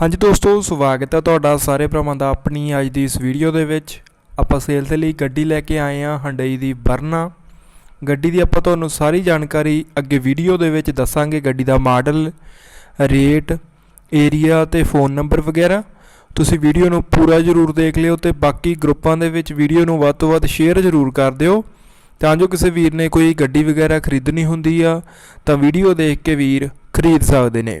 ਹਾਂਜੀ ਦੋਸਤੋ, ਸਵਾਗਤ ਹੈ ਤੁਹਾਡਾ ਸਾਰੇ ਭਰਾਵਾਂ ਦਾ ਆਪਣੀ ਅੱਜ ਦੀ ਇਸ ਵੀਡੀਓ ਦੇ ਵਿੱਚ। ਆਪਾਂ ਸੇਲ ਦੇ ਲਈ ਗੱਡੀ ਲੈ ਕੇ ਆਏ ਹਾਂ, ਹੰਡਈ ਦੀ ਵਰਨਾ। ਗੱਡੀ ਦੀ ਆਪਾਂ ਤੁਹਾਨੂੰ ਸਾਰੀ ਜਾਣਕਾਰੀ ਅੱਗੇ ਵੀਡੀਓ ਦੇ ਵਿੱਚ ਦੱਸਾਂਗੇ, ਗੱਡੀ ਦਾ ਮਾਡਲ, ਰੇਟ ਏਰੀਆ ਤੇ ਫੋਨ ਨੰਬਰ ਵਗੈਰਾ। ਤੁਸੀਂ ਵੀਡੀਓ ਨੂੰ ਪੂਰਾ ਜ਼ਰੂਰ ਦੇਖ ਲਿਓ ਤੇ ਬਾਕੀ ਗਰੁੱਪਾਂ ਦੇ ਵਿੱਚ ਵੀਡੀਓ ਨੂੰ ਵੱਧ ਤੋਂ ਵੱਧ ਸ਼ੇਅਰ ਜ਼ਰੂਰ ਕਰ ਦਿਓ। ਤਾਂ ਜੋ ਕਿਸੇ ਵੀਰ ਨੇ ਕੋਈ ਗੱਡੀ ਵਗੈਰਾ ਖਰੀਦਣੀ ਹੁੰਦੀ ਆ, ਤਾਂ ਵੀਡੀਓ ਦੇਖ ਕੇ ਵੀਰ ਖਰੀਦ ਸਕਦੇ ਨੇ।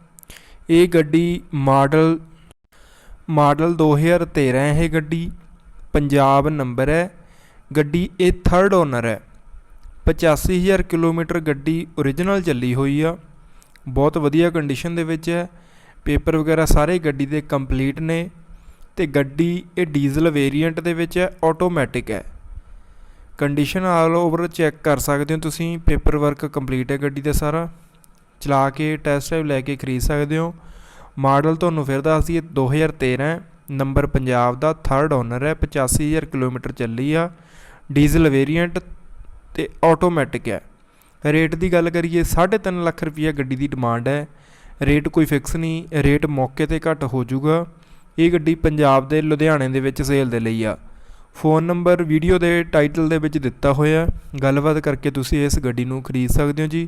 ਇਹ ਗੱਡੀ ਮਾਡਲ ਮਾਡਲ 2013 ਹੈ ਇਹ ਗੱਡੀ, ਪੰਜਾਬ ਨੰਬਰ ਹੈ। ਗੱਡੀ ਇਹ ਥਰਡ ਓਨਰ ਹੈ। 85000 ਕਿਲੋਮੀਟਰ ਗੱਡੀ origignal ਚੱਲੀ ਹੋਈ ਆ। ਬਹੁਤ ਵਧੀਆ ਕੰਡੀਸ਼ਨ ਦੇ ਵਿੱਚ ਹੈ। ਪੇਪਰ ਵਗੈਰਾ ਸਾਰੇ ਗੱਡੀ ਦੇ ਕੰਪਲੀਟ ਨੇ ਤੇ ਗੱਡੀ ਇਹ ਡੀਜ਼ਲ ਵੇਰੀਐਂਟ ਦੇ ਵਿੱਚ ਹੈ ਆਟੋਮੈਟਿਕ ਹੈ। ਕੰਡੀਸ਼ਨ ਆਲ ਓਵਰ ਚੈੱਕ ਕਰ ਸਕਦੇ ਹੋ ਤੁਸੀਂ, ਪੇਪਰ ਵਰਕ ਕੰਪਲੀਟ ਹੈ ਗੱਡੀ ਦਾ ਸਾਰਾ। ਚਲਾ ਕੇ ਟੈਸਟ ਡਰਾਈਵ ਲੈ ਕੇ ਖਰੀਦ ਸਕਦੇ ਹੋ। ਮਾਡਲ ਤੁਹਾਨੂੰ ਫਿਰ ਦੱਸ ਦਈਏ 2013 ਹੈ, ਨੰਬਰ ਪੰਜਾਬ ਦਾ ਥਰਡ ਓਨਰ ਹੈ 85000 ਕਿਲੋਮੀਟਰ ਚੱਲੀ ਆ। ਡੀਜ਼ਲ ਵੇਰੀਐਂਟ ਤੇ ਆਟੋਮੈਟਿਕ ਹੈ। ਰੇਟ ਦੀ ਗੱਲ ਕਰੀਏ 3.5 ਲੱਖ ਰੁਪਈਆ ਗੱਡੀ ਦੀ ਡਿਮਾਂਡ ਹੈ। ਰੇਟ ਕੋਈ ਫਿਕਸ ਨਹੀਂ, ਰੇਟ ਮੌਕੇ ਤੇ ਘੱਟ ਹੋ ਜਾਊਗਾ। ਇਹ ਗੱਡੀ ਪੰਜਾਬ ਦੇ ਲੁਧਿਆਣੇ ਦੇ ਵਿੱਚ ਸੇਲ ਦੇ ਲਈ ਆ। ਫੋਨ ਨੰਬਰ ਵੀਡੀਓ ਦੇ ਟਾਈਟਲ ਦੇ ਵਿੱਚ ਦਿੱਤਾ ਹੋਇਆ ਗੱਲਬਾਤ ਕਰਕੇ ਤੁਸੀਂ ਇਸ ਗੱਡੀ ਨੂੰ ਖਰੀਦ ਸਕਦੇ ਹੋ ਜੀ।